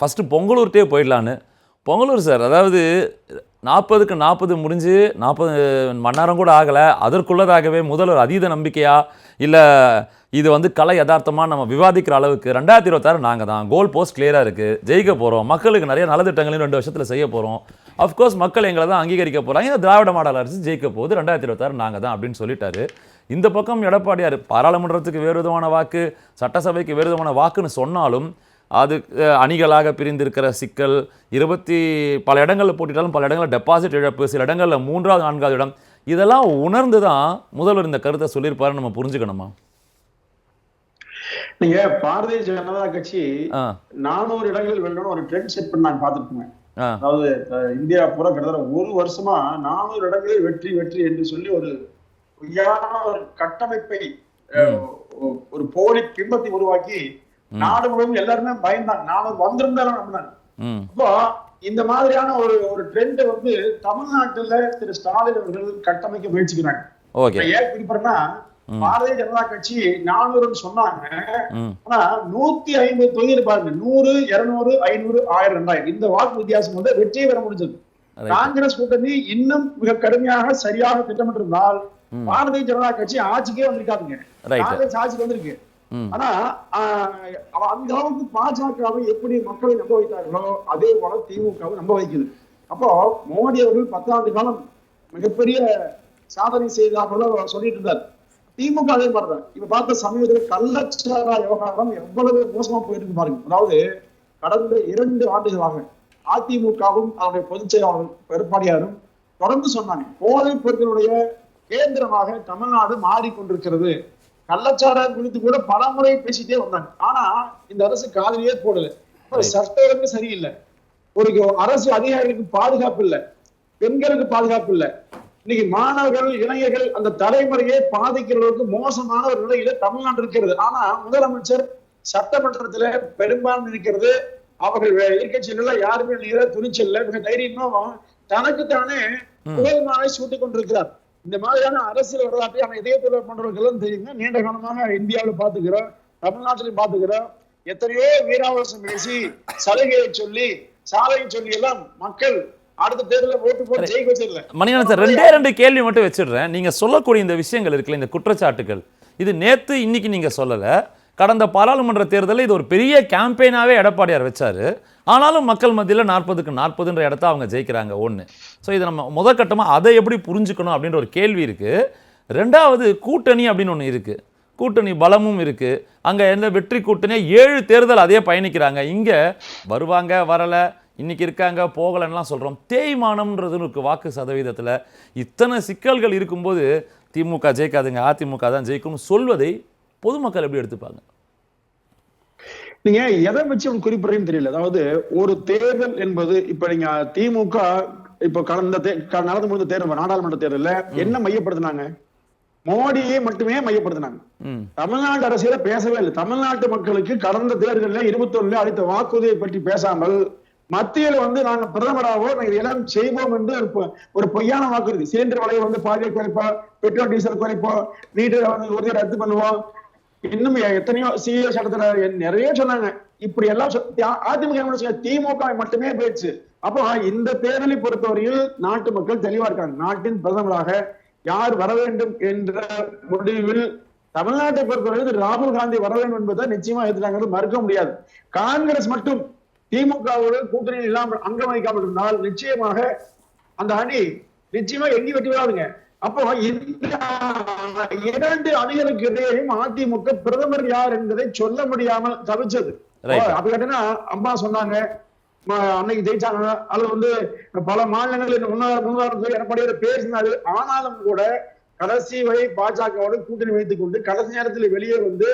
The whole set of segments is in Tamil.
ஃபஸ்ட்டு பொங்கலூர்கிட்டே போயிடலான்னு. பொங்கலூர் சார் அதாவது நாற்பதுக்கு நாற்பது முடிஞ்சு நாற்பது மணி நேரம் கூட ஆகலை. அதற்குள்ளதாகவே முதல்வர் அதீத நம்பிக்கையா? இல்லை இது வந்து கலை யதார்த்தமாக நம்ம விவாதிக்கிற அளவுக்கு? ரெண்டாயிரத்தி இருபத்தாறு நாங்கள் தான். கோல் போஸ்ட் கிளியராக இருக்குது ஜெயிக்க போகிறோம் மக்களுக்கு நிறைய நலத்திட்டங்களையும் ரெண்டு வருஷத்தில் செய்ய போகிறோம் அஃப்கோர்ஸ் மக்கள் எங்களை தான் அங்கீகரிக்க போகிறாங்க இந்த திராவிட மாடல் அரசு ஜெயிக்க போகுது. ரெண்டாயிரத்தி இருபத்தாறு நாங்கள் தான் அப்படின்னு சொல்லிட்டாரு. இந்த பக்கம் எடப்பாடியார் பாராளுமன்றத்துக்கு வேறு விதமான வாக்கு சட்டசபைக்கு வேறு விதமான வாக்குன்னு சொன்னாலும் அது அணிகளாக பிரிந்திருக்கிற சிக்கல் இருபத்தி பல இடங்களில் போட்டிட்டாலும் பல இடங்களில் டெபாசிட் இழப்பு சில இடங்களில் மூன்றாவது நான்காவது இடம் இதெல்லாம் உணர்ந்து தான் முதல்வர் இந்த கருத்தை சொல்லியிருப்பாருன்னு நம்ம புரிஞ்சுக்கணுமா? நீங்க பாரதிய ஜனதா கட்சி நானூறு இடங்களில் வெல்லணும் ஒரு ட்ரெண்ட் செட் பண்ணி நான் பார்த்துருக்கேன். அதாவது இந்தியா பூரா கிட்டத்தட்ட ஒரு வருஷமா நானூறு இடங்களில் வெற்றி வெற்றி என்று சொல்லி ஒரு பொய்யான ஒரு கட்டமைப்பை ஒரு போலி பிம்பத்தை உருவாக்கி நாடு முழுவதும் எல்லாருமே பயந்தாங்க நானூறு வந்திருந்தாலும் நம்பினாங்க ம். அப்போ இந்த மாதிரியான ஒரு ஒரு ட்ரெண்ட் வந்து தமிழ்நாட்டுல திரு ஸ்டாலின் அவர்கள் கட்டமைக்க முயற்சிக்கிறாங்க. இப்ப ஏன் குறிப்பிடறேன்னா பாரதிய ஜனதா கட்சி நானூறுன்னு சொன்னாங்க. ஆனா நூத்தி ஐம்பது தொகுதியில் பாருங்க நூறு இருநூறு ஐநூறு ஆயிரம் ரெண்டாயிரம். இந்த வாக்கு வித்தியாசம் வந்து வெற்றியை பெற முடிஞ்சது. காங்கிரஸ் கூட்டணி இன்னும் மிக கடுமையாக சரியாக திட்டமிட்டிருந்தால். பாரதிய ஜனதா கட்சி ஆட்சிக்கே வந்திருக்காதுங்க. காங்கிரஸ் ஆட்சிக்கு வந்திருக்கு. ஆனா அந்த அளவுக்கு பாஜகவை எப்படி மக்களை நம்ப வைத்தார்களோ அதே போல திமுகவை நம்ப வைக்குது. அப்போ மோடி அவர்கள் பத்தாண்டு காலம் மிகப்பெரிய சாதனை செய்ததாக சொல்லிட்டு இருந்தார். திமுக அதே மாதிரிதான். இப்ப பார்த்த சமீபத்தில் கள்ளச்சாரா விவகாரம் எவ்வளவு மோசமா போயிருக்கு பாருங்க. அதாவது கடந்த இரண்டு ஆண்டுகளாக அதிமுகவும் அவருடைய பொதுச் செயலாளரும் எடப்பாடியாரும் தொடர்ந்து சொன்னாங்க போதைப் பொருட்களுடைய கேந்திரமாக தமிழ்நாடு மாறிக்கொண்டிருக்கிறது. கள்ளச்சாரம் குறித்து கூட பல முறை பேசிட்டே வந்தாங்க. ஆனா இந்த அரசு காதலியே போடல. இப்ப Right. சட்ட ஒழுங்கு சரியில்லை. ஒரு அரசு அதிகாரிகளுக்கு பாதுகாப்பு இல்லை. பெண்களுக்கு பாதுகாப்பு இல்லை. இன்னைக்கு மாணவர்கள் இளைஞர்கள் அந்த தலைமுறையே பாதிக்கிற அளவுக்கு மோசமான ஒரு நிலையில தமிழ்நாடு இருக்கிறது. ஆனா முதலமைச்சர் சட்டமன்றத்துல பெரும்பான்மை இருக்கிறது அவர்கள் எதிர்கட்சியில யாருமே நிகழ துணிச்சல்ல மிக தைரியமா தனக்குத்தானே புகழ் மாலை சூட்டிக் கொண்டிருக்கிறார். இந்த மாதிரியான அரசியல் வரலாற்றை அவன் இதயத்துல பண்றவர்கள் தெரியுங்க. நீண்ட காலமாக இந்தியாவில் பாத்துக்கிறோம் தமிழ்நாட்டிலையும் பாத்துக்கிறோம் எத்தனையோ வீராவசம் பேசி சலுகையை சொல்லி சாலையை சொல்லி எல்லாம் மக்கள் மணிகண்டன் சார் ரெண்டே ரெண்டு கேள்வி மட்டும் வச்சிடுறேன். நீங்க சொல்லக்கூடிய இந்த விஷயங்கள் இருக்குல்ல இந்த குற்றச்சாட்டுகள் இது நேத்து இன்னைக்கு நீங்க சொல்லல. கடந்த பாராளுமன்ற தேர்தலில் இது ஒரு பெரிய கேம்பெயினாகவே எடப்பாடியார் வச்சார். ஆனாலும் மக்கள் மத்தியில் நாற்பதுக்கு நாற்பதுன்ற இடத்த அவங்க ஜெயிக்கிறாங்க ஒன்று ஸோ இது நம்ம முதற்கட்டமாக அதை எப்படி புரிஞ்சுக்கணும் அப்படின்ற ஒரு கேள்வி இருக்குது ரெண்டாவது கூட்டணி அப்படின்னு ஒன்று இருக்குது கூட்டணி பலமும் இருக்குது அங்கே எந்த வெற்றி கூட்டணியாக ஏழு தேர்தல் அதே பயணிக்கிறாங்க. இங்கே வருவாங்க வரலை இன்னைக்கு இருக்காங்க போகலன்னுலாம் சொல்கிறோம் தேய்மானம்ன்றது இருக்கு வாக்கு சதவீதத்தில் இத்தனை சிக்கல்கள் இருக்கும்போது திமுக ஜெயிக்காதுங்க அதிமுக தான் ஜெயிக்கும்னு சொல்வதை பொதுமக்கள் எப்படி எடுத்துப்பாங்க? நீங்க எதை வச்சு அவங்க குறிப்பிடுறீங்கன்னு தெரியல. அதாவது ஒரு தேர்தல் என்பது இப்ப நீங்க திமுக இப்ப கடந்த நடந்து முடிந்த தேர்தல் நாடாளுமன்ற தேர்தல்ல என்ன மையப்படுத்தினாங்க? மோடியை மட்டுமே மையப்படுத்தினாங்க. தமிழ்நாட்டு அரசியல பேசவே இல்லை. தமிழ்நாட்டு மக்களுக்கு கடந்த தேர்தலில் இருபத்தொன்னுல அளித்த வாக்குறுதியை பற்றி பேசாமல் மத்தியில் வந்து நாங்க பிரதமராகவோ நாங்க இதெல்லாம் செய்வோம் என்று ஒரு பொய்யான வாக்குறுதி. சிலிண்டர் விலையை வந்து பாதியை குறைப்போம் பெட்ரோல் டீசல் குறைப்போம் நீட்டு வந்து உறுதியை ரத்து பண்ணுவோம் இன்னும் எத்தனையோ சிஏ சட்டத்துல நிறைய சொன்னாங்க. இப்படி எல்லாம் சொ- அதிமுக திமுக மட்டுமே போயிடுச்சு அப்போ இந்த தேர்தலை பொறுத்தவரையில் நாட்டு மக்கள் தெளிவா இருக்காங்க. நாட்டின் பிரதமராக யார் வர வேண்டும் என்ற முடிவில் தமிழ்நாட்டை பொறுத்தவரையில் ராகுல் காந்தி வர வேண்டும் என்பதை நிச்சயமா எதிர்த்தாங்கிறது மறுக்க முடியாது. காங்கிரஸ் மட்டும் திமுகவோடு கூட்டணியில் இல்லாமல் அங்கம் வைக்காமல் இருந்தால் நிச்சயமாக அந்த அணி நிச்சயமா எங்கி வெட்டி விடாதுங்க அப்போ இந்த இரண்டு அணிகளுக்கு இடையேயும் அதிமுக பிரதமர் யார் என்பதை சொல்ல முடியாமல் தவிச்சது. அப்ப கேட்டீங்கன்னா அம்மா சொன்னாங்க அன்னைக்கு ஜெயிச்சாங்க. அது வந்து பல மாநிலங்களில் முன்னாள் முன்னாள் எடப்பாடியார் பேசினாரு. ஆனாலும் கூட கடைசி வரை பாஜகவோடு கூட்டணி வைத்துக் கொண்டு கடைசி நேரத்தில் வெளியே வந்து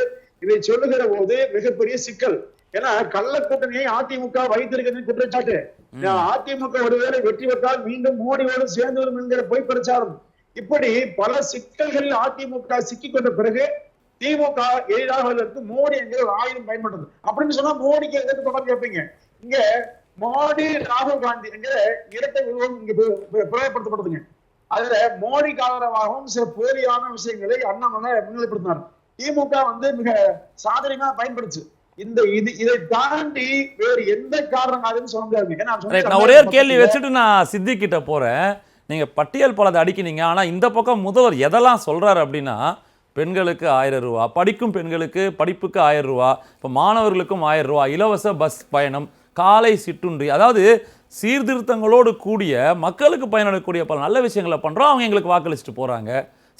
இதை சொல்லுகிற போது மிகப்பெரிய சிக்கல். ஏன்னா கள்ள கூட்டணியை அதிமுக வைத்திருக்கிறது குற்றச்சாட்டு. அதிமுக ஒருவேளை வெற்றி பெற்றால் மீண்டும் மோடியோடு சேர்ந்து வரும் என்கிற பொய் பிரச்சாரம் இப்படி பல சிக்கல்களில் அதிமுக சிக்கிக் கொண்ட பிறகு திமுக எதிராக மோடி என்கிற ஒரு ஆயுதம் பயன்படுது அப்படின்னு சொன்னா மோடிக்கு எதிர்த்து தொடர்ந்து கேட்பீங்க? இங்க மோடி ராகுல் காந்தி என்கிற இரட்டை உருவம் இங்க பிரயோகப்படுத்தப்படுதுங்க அதுல மோடிக்கு ஆதரவாகவும் சில போலியான விஷயங்களை அண்ணாமலை முன்னிலைப்படுத்தினார். திமுக வந்து மிக சாதனையா பயன்படுச்சு. இந்த இது இதை தாண்டி வேறு எந்த காரணம் அதுன்னு சொல்ல முடியாது ஏன்னா ஒரே கேள்வி வச்சுட்டு நான் சித்தி கிட்ட போறேன். நீங்கள் பட்டியல் பலதை அடிக்கினீங்க. ஆனால் இந்த பக்கம் முதல்வர் எதெல்லாம் சொல்கிறார் அப்படின்னா பெண்களுக்கு ஆயிரம் ரூபா படிக்கும் பெண்களுக்கு படிப்புக்கு ஆயிரம் ரூபா இப்போ மாணவர்களுக்கும் ஆயிரம் ரூபா இலவச பஸ் பயணம் காலை சிற்றுண்டி அதாவது சீர்திருத்தங்களோடு கூடிய மக்களுக்கு பயனடக்கூடிய பல நல்ல விஷயங்களை பண்ணுறோம் அவங்க எங்களுக்கு வாக்களிச்சுட்டு போகிறாங்க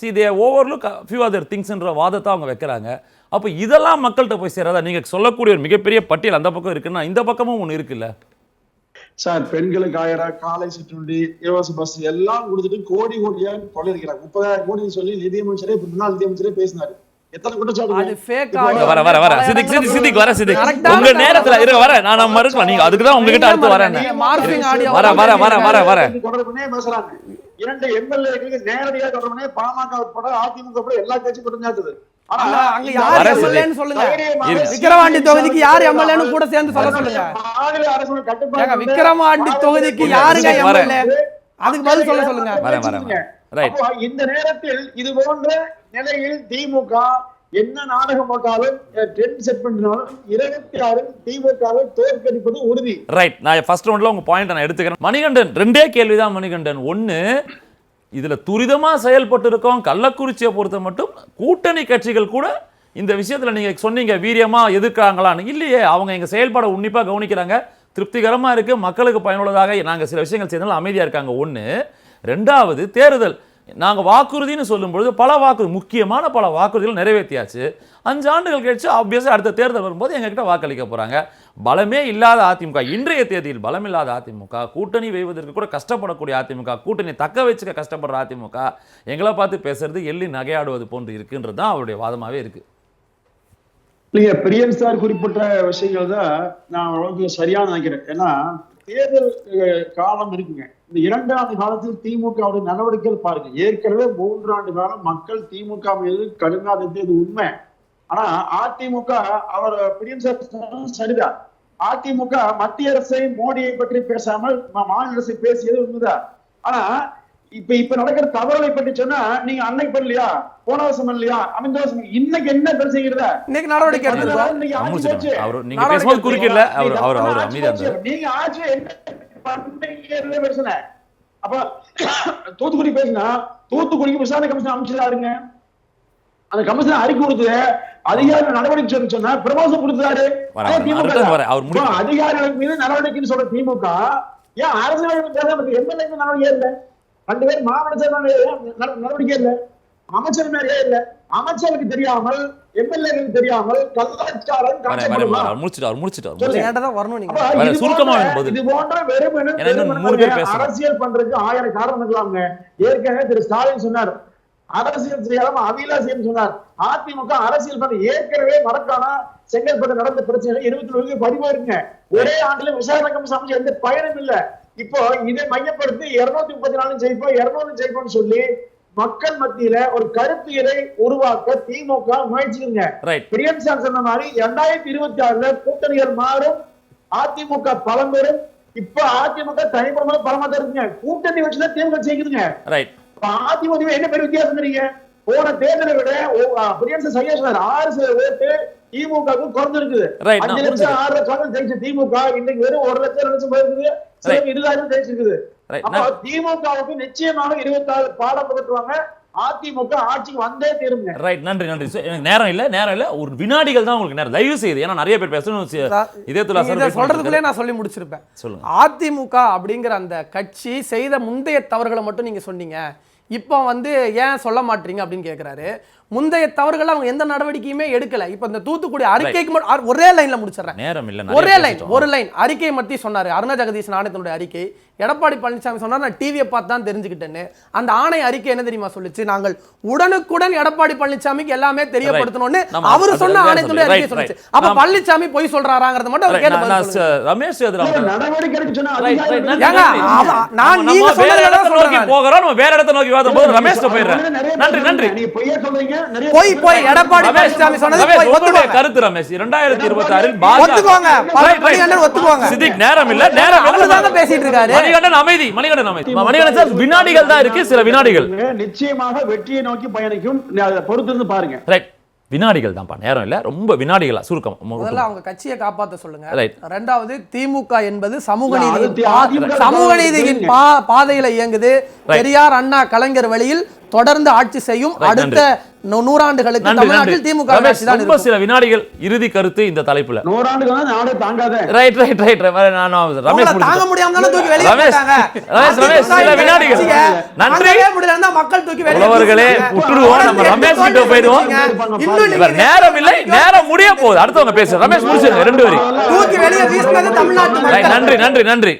சி இதே ஓவர்லுக் ஃபியூ அதர் திங்ஸ்ன்ற வாதத்தை அவங்க வைக்கிறாங்க. அப்போ இதெல்லாம் மக்கள்கிட்ட போய் சேராதா? நீங்கள் சொல்லக்கூடிய ஒரு மிகப்பெரிய பட்டியல் அந்த பக்கம் இருக்குன்னா இந்த பக்கமும் ஒன்று இருக்குல்ல? சார் பெண்களுக்கு ஆயிரம் காலை சிற்றுண்டி இலவச பஸ் எல்லாம் கொடுத்துட்டு கோடி கோடியா கொள்ளையடிக்கிறாங்க முப்பதாயிரம் கோடி சொல்லி நிதியமைச்சரே முன்னாள் நிதியமைச்சரே பேசினாரு. நேரத்துல இருங்க வர. நான் மறுக்கலாம் நீங்க அதுக்கு தான் உங்ககிட்ட அடுத்து வரேன். வர வர வர வர வர. இரண்டு எம்எல்ஏக்களுக்கு நேரடியாக தொடர்புனே பாமக உட்பட அதிமுக எல்லா கட்சியும் குற்றஞ்சாட்டுது. இந்த. விக்கிரவாண்டி தொகுதிக்கு யார் எம்எல்ஏன்னு கூட சேர்ந்து சொல்ல சொல்லுங்க. விக்கிரவாண்டி தொகுதிக்கு யாருங்க. எம்எல்ஏ? அதுக்கு பதில் சொல்ல சொல்லுங்க. நேரத்தில் இது போன்ற நிலையில் திமுக என்ன நாடகம் போட்டாலும் ட்ரெண்ட் செட் பண்ணினாலும் இருபத்தி ஆறில் திமுகவை தோற்கடிப்பது உறுதி. ரைட் நான் ஃபர்ஸ்ட் ரவுண்ட்ல உங்க பாயிண்ட் நான் எடுத்துக்கிறேன். மணிகண்டன் ரெண்டே கேள்விதான் மணிகண்டன். ஒண்ணு இதில் துரிதமாக செயல்பட்டு இருக்கோம் கள்ளக்குறிச்சியை பொறுத்த மட்டும் கூட்டணி கட்சிகள் கூட இந்த விஷயத்தில் நீங்கள் சொன்னீங்க வீரியமாக எதிர்க்கிறாங்களான்னு. இல்லையே அவங்க எங்கள் செயல்பாடை உன்னிப்பாக கவனிக்கிறாங்க. திருப்திகரமாக இருக்குது மக்களுக்கு பயனுள்ளதாக. நாங்கள் சில விஷயங்கள் செய்தாலும் அமைதியாக இருக்காங்க. ஒன்று ரெண்டாவது தேர்தல். நாங்க வாக்குறுதின்னு சொல்லும்பொழுது பல வாக்குறுதி முக்கியமான பல வாக்குறுதிகள் நிறைவேற்றியாச்சு. அஞ்சு ஆண்டுகள் கழிச்சு ஆப்வியஸாக அடுத்த தேர்தல் வரும்போது எங்ககிட்ட வாக்களிக்க போறாங்க. பலமே இல்லாத அதிமுக இன்றைய தேதியில் பலம் இல்லாத அதிமுக கூட்டணி வைவதற்கு கூட கஷ்டப்படக்கூடிய அதிமுக கூட்டணி தக்க வச்சுக்க கஷ்டப்படுற அதிமுக எங்களை பார்த்து பேசுறது எள்ளி நகையாடுவது போன்று இருக்குன்றது தான் அவருடைய வாதமாவே இருக்கு. இல்லைங்க பிரியன் சார் குறிப்பிட்ட விஷயங்கள் தான் நான் அளவுக்கு சரியான நினைக்கிறேன். ஏன்னா தேர்தல் காலம் இருக்குங்க. இந்த இரண்டு ஆண்டு காலத்தில் திமுகவுடைய நடவடிக்கைகள் பாருங்க. ஏற்கனவே மூன்றாண்டு காலம் மக்கள் திமுக மீது கடுமையாக இது உண்மை. ஆனா அதிமுக அவர் பிரியன் சார் சரிதான். அதிமுக மத்திய அரசை மோடியை பற்றி பேசாமல் மாநில அரசை பேசியது உண்மைதான். ஆனா இப்ப இப்ப நடக்கிற தவறுகளை பற்றி சொன்னா நீங்க அன்னைக்கு பண்ணலையா? போன வருஷம் இல்லையா அமைந்த வருஷம் இன்னைக்கு என்ன பெரு செய்கிறதா இன்னைக்கு நடவடிக்கை அவர் நீங்க பேசும்போது குறுக்கில்ல அவர் அவர் அப்ப அவர் அமைதியா. இருந்தார். நீங்க ஆட்சி என்ன பண்றீங்கிறதே பிரச்சனை. அப்ப தூத்துக்குடி பேசினா தூத்துக்குடிக்கு விசாரணை கமிஷன் அமைச்சிருக்காருங்க அந்த கமிஷன் அறிக்கை கொடுத்து அதிகாரி நடவடிக்கை சொன்னா பிரமோசம் கொடுத்தாரு வரேன், அதே வரேன். திமுக அடுத்தது தான். வரேன். அவர் முடிக்கட்டும். இப்போ அதிகாரிகள் மீது நடவடிக்கைன்னு சொல்ற திமுக ஏன் அரசியல் பேச எம்எல்ஏ நடவடிக்கை இல்ல. ரெண்டு பேர் மாவட்ட செயலாளர் நடவடிக்கை இல்ல. அமைச்சர் மேலே இல்ல. அமைச்சருக்கு தெரியாமல் எம்எல்ஏக்கு தெரியாமல் கலாச்சாரம். அரசியல் பண்றதுக்கு ஆயிரம் காரணம் இருக்கலாங்க ஏற்கனவே திரு ஸ்டாலின் சொன்னார். அரசியல் செய்யாம அபிலாசியம் சொன்னார். அதிமுக அரசியல் பண்ண ஏற்கனவே மறக்காம செங்கல்பட்டு நடந்த பிரச்சனை இருபத்தி ஒழுங்கு பதிவு இருக்குங்க ஒரே ஆண்டுல விசாரணை கமிஷன் அமைச்சு எந்த பயனும் இல்ல. இப்போ இதை மையப்படுத்தி இருநூத்தி முப்பத்தி நாலு ஜெயிப்போம் இருநூறு ஜெயிப்போம்னு சொல்லி மக்கள் மத்தியில ஒரு கருத்தியலை உருவாக்க திமுக முயற்சிக்குங்க. பிரியன் சார் சொன்ன மாதிரி இரண்டாயிரத்தி இருபத்தி ஆறுல கூட்டணிகள் மாறும் அதிமுக பலம் பெறும். இப்ப அதிமுக தனிப்படமாக பலமா தான் இருக்குங்க. கூட்டணி வச்சுதான் திமுக ஜெயிக்குதுங்க. அதிமுக என்ன பெரிய வித்தியாசம் போன தேர்தலை விட பிரியன் சார் சரியா சொன்னார். ஆறு சதவீத ஓட்டு திமுக குறைஞ்சிருக்குது. அஞ்சு லட்சம் ஆறு லட்சம் ஜெயிச்ச திமுக இன்னைக்கு வெறும் ஒரு லட்சம் லட்சம் போயிருக்குது. சில இருபதாயிரம் ஜெயிச்சிருக்குது ரைட் அப்ப திமுகவுக்கு நிச்சயமாக இருபத்தாறு பாடம் புகட்டுவாங்க அதிமுக ஆட்சிக்கு வந்தே தீருங்க ரைட் நன்றி நன்றி. சரி, எனக்கு நேரம் இல்ல நேரம் இல்ல. ஒரு வினாடிகள் தான் உங்களுக்கு நேரம். தயவு செய்து ஏன்னா நிறைய பேர் பேசணும். இதே துலா சார் சொல்றதுக்குள்ளே. நான் சொல்லி முடிச்சிருப்பேன். சொல்லுங்க. அதிமுக அப்படிங்கிற அந்த கட்சி செய்த முந்தைய தவறுகளை மட்டும் நீங்க சொன்னீங்க. இப்போ வந்து ஏன் சொல்ல மாட்டீங்க அப்படின்னு கேக்குறாரு. முந்தைய தவறுகள் அவங்க எந்த நடவடிக்கையுமே எடுக்கல. இப்போ இந்த தூத்துக்குடி அறிக்கைக்கு ஒரே லைன்ல முடிச்சிடுறேன். நேரம் இல்ல ஒரே லைன். ஒரு லைன் அறிக்கையை பத்தி சொன்னாரு. அருணா ஜெகதீஷ் ஆணையத்தினுடைய அறிக்கை. எடப்பாடி பழனிசாமி சொன்னார் நான் டிவியை பார்த்து தான் தெரிஞ்சுக்கிட்டேன்னு. அந்த ஆணை அறிக்கை என்ன தெரியுமா சொல்லுச்சு? நாங்கள் உடனுக்குடன் எடப்பாடி பழனிசாமிக்கு எல்லாமே தெரியப்படுத்தணும்னு அவர் சொன்ன ஆணையத்தினுடைய. அறிக்கை சொல்லுச்சு. அப்ப பழனிசாமி பொய் சொல்றாராங்கிறத மட்டும் அவர் கேட்டு ரமேஷ் நான் நீங்க வேற சொன்னதை நோக்கி. போகிறோம். நம்ம வேற இடத்த நோக்கி வாதம் போது ரமேஷ் போயிடுறேன். நன்றி நன்றி. நீங்க பொய்யா சொல்றீங்க. போய் போய் எடப்பாடி ரமேஷ், பழனிசாமி சொன்னது ஒத்துக்கோங்க. கருத்து ரமேஷ். இரண்டாயிரத்தி இருபத்தி ஆறில் ஒத்துக்கோங்க. பல மணிகண்டன் ஒத்துக்கோங்க. சித்திக் நேரம் இல்ல. நேரம். அவர்தாங்க பேசிட்டு இருக்காரு. மணிகண்டன் அமைதி மணிகண்டன் அமைதி. மணிகண்டன் சார் வினாடிகள் தான் இருக்கு சில வினாடிகள். நிச்சயமாக வெற்றியை நோக்கி பயணிக்கும். பொறுத்திருந்து பாருங்க. ரைட் வினாடிகள் தான்ப்பா. நேரம் இல்ல. ரொம்ப வினாடிகளா சுருக்கம். முதல்ல அவங்க கட்சியை காப்பாத்த சொல்லுங்க. ரெண்டாவது திமுக என்பது சமூக நீதியின் சமூக நீதியின் பாதையில இயங்குது. பெரியார் அண்ணா கலைஞர் வழியில் தொடர்ந்து ஆட்சி செய்யும் அடுத்த நூறாண்டுகளுக்கு தமிழ்நாட்டில் திமுக ஆட்சி தான் ரொம்ப இருக்கும். சில வினாடிகள் இறுதி கருத்து இந்த தலைப்புல. நூறாண்டுக்கு தான் நாடே தாங்காத. ரைட் ரைட் ரைட் நான் உங்களை ரமேஷ் தாங்க முடிச்சிட்டேன். முடியாம தானே தூக்கி வெளியே ரமேஷ், போட்டாங்க. ரமேஷ், ரமேஷ், சில அதிமுக வினாடிகள். கட்சிங்க, நன்றி. முடியலன்னா மக்கள் தூக்கி வெளியே வீசுறாங்க. விட்டுடுவோம் நம்ம ரமேஷ் கிட்ட போயிடுவோம். நேரம் இல்லை. நேரம் முடிய போகுது. அடுத்தவங்க பேசு ரமேஷ் முடிச்சிருங்க. ரெண்டு வரி. தூக்கி வெளியே வீசினது தமிழ்நாட்டு நன்றி நன்றி நன்றி.